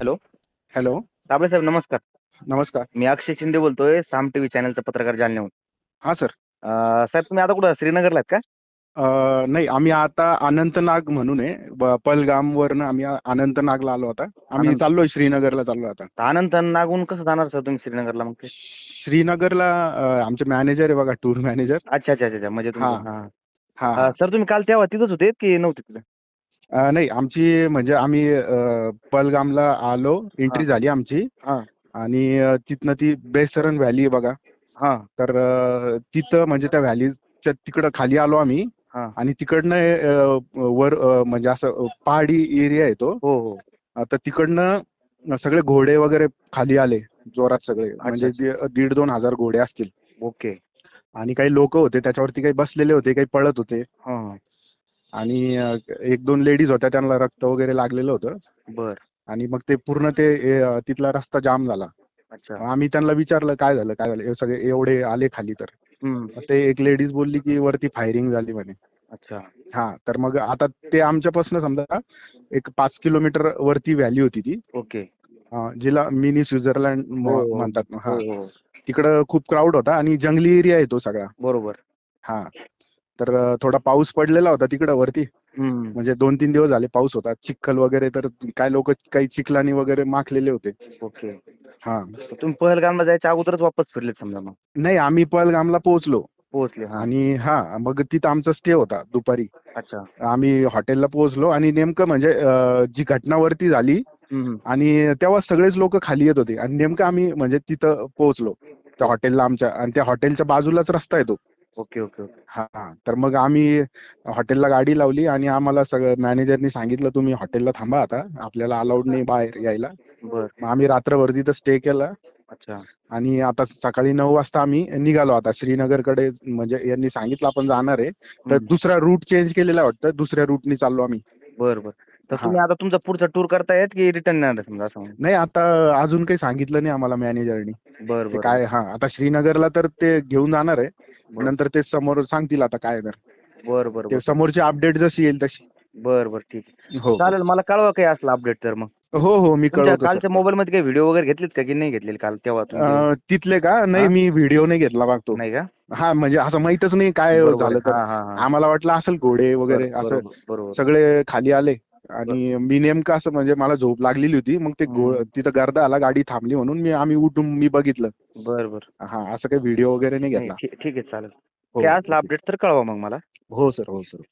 Hello. Hello. Sable साहेब नमस्कार. नमस्कार. मी अक्षय शिंदे बोलतोय साम टीव्ही चॅनलचा पत्रकार जालन्याहून. हा सर. अं, साहेब तुम्ही आता कुठं? श्रीनगरला आहेत का? अं, नाही आम्ही आता अनंतनाग म्हणून आहे. पहलगाम वरनं आम्ही आ- अनंतनागला आलो आता. आम्ही अनंत- चाललोय श्रीनगरला चाललोय आता. तर अनंत नागून कसं जाणार सर तुम्ही श्रीनगरला मग? ते? श्रीनगरला अं, आमचे मॅनेजर आहे बघा टूर मॅनेजर. अच्छा अच्छा अच्छा अच्छा. म्हणजे हा. हा. हा. अं, सर तुम्ही काल तेव्हा तिथंच होते की नव्हते तिथे? नाही आमची म्हणजे आम्ही अं, पहलगामला आलो एंट्री. झाली आमची. आणि तिथनं ती बेसरन व्हॅली आहे बघा. तर तिथं म्हणजे त्या व्हॅलीच्या तिकडं खाली आलो आम्ही. आणि तिकडनं वर म्हणजे असं पहाडी एरिया आहे तो. हो हो. आता तिकडनं सगळे घोडे वगैरे खाली आले जोरात सगळे. म्हणजे दीड दोन हजार घोडे असतील. ओके. आणि काही लोक होते त्याच्यावरती काही बसलेले होते काही पळत होते. आणि एक दोन लेडीज होत्या त्यांना रक्त वगैरे लागलेलं होतं. बर. आणि मग ते पूर्ण ते ए, तिथला रस्ता जाम झाला. अच्छा. आम्ही त्यांना विचारलं काय झालं? काय झालं? हे सगळे एवढे आले खाली तर. हम्म. मग ते एक लेडीज बोलली की वरती फायरिंग झाली म्हणे. अच्छा. हा तर मग आता ते आमच्यापासून समजा एक पाच किलोमीटर वरती व्हॅली होती ती. ओके. अं, जिला मिनी स्वित्झर्लंड म- हो, हो. म्हणतात ना. हा. हो हो. तिकडं खूप क्राऊड होता आणि जंगली एरिया आहे तो सगळा. बरोबर. हा. तर थोडा पाऊस पडलेला होता तिकडं वरती. म्हणजे दोन तीन दिवस झाले पाऊस होता. चिखल वगैरे तर काय लोक काही चिखलानी वगैरे माखलेले होते. ओके. हा. तुम्ही पहलगामला जायच्या अगोदरच वापस फिरलेत समजा मग? नाही आम्ही पहलगामला पोहोचलो. पोहोचले आणि हा मग तिथं आमचा स्टे होता दुपारी. अच्छा. आम्ही हॉटेलला पोहोचलो आणि नेमकं म्हणजे जी घटना वरती झाली आणि तेव्हा सगळेच लोक खाली येत होते. आणि नेमकं आम्ही म्हणजे तिथं पोहोचलो. त्या हॉटेलला आमच्या आणि त्या हॉटेलच्या बाजूलाच रस्ता आहे तो. ओके ओके ओके हा. तर मग आम्ही हॉटेलला गाडी लावली आणि आम्हाला सगळं मॅनेजरनी सांगितलं तुम्ही हॉटेलला थांबा आता आपल्याला अलाउड नाही बाहेर यायला बर मग आम्ही रात्रभर तिथं स्टे केला अच्छा आणि आता सकाळी नऊ वाजता आम्ही निघालो आता श्रीनगरकडे म्हणजे यांनी सांगितलं आपण जाणार आहे तर हम्म. दुसरा रूट चेंज केलेला आहे वाटतं दुसऱ्या रूटनी चाललो आम्ही बर बर तर हा. तुम्ही आता तुमचा पुढचा टूर करतायत की रिटर्न येणार आहे समजा असं म्हणून? नाही आता अजून काही सांगितलं नाही आम्हाला मॅनेजरनी बर ते बर काय हा आता श्रीनगरला तर ते घेऊन जाणार आहे. नंतर ते समोर सांगतील आता काय तर. बर बर ते बर. समोरची अपडेट जशी येईल तशी. बर बर ठीक आहे. हो. चालेल मला कळवा काही असलं अपडेट तर मग. हो हो मी तुमच्या कळवतो कालच्या मोबाईल मध्ये काही व्हिडिओ वगैरे घेतलेत का की नाही घेतलेले काल तेव्हा तुम्ही अं, तिथले का? नाही हा? मी व्हिडिओ नाही घेतला मागतो नाही का? हा म्हणजे असं माहितच नाही काय बरोबर झालं. तर. हा हा हा. आम्हाला वाटलं असेल घोडे वगैरे असं बरोबर. सगळे खाली आले. आणि मी नेमकं असं म्हणजे मला झोप लागलेली होती. मग ते. तिथं गर्दा आला गाडी थांबली म्हणून मी आम्ही उठून मी बघितलं. बर बर. हा असं काही व्हिडिओ वगैरे नाही घेतला. ठीक आहे चालेल. हो असलं हो. अपडेट तर कळवा मग मला. हो सर हो सर.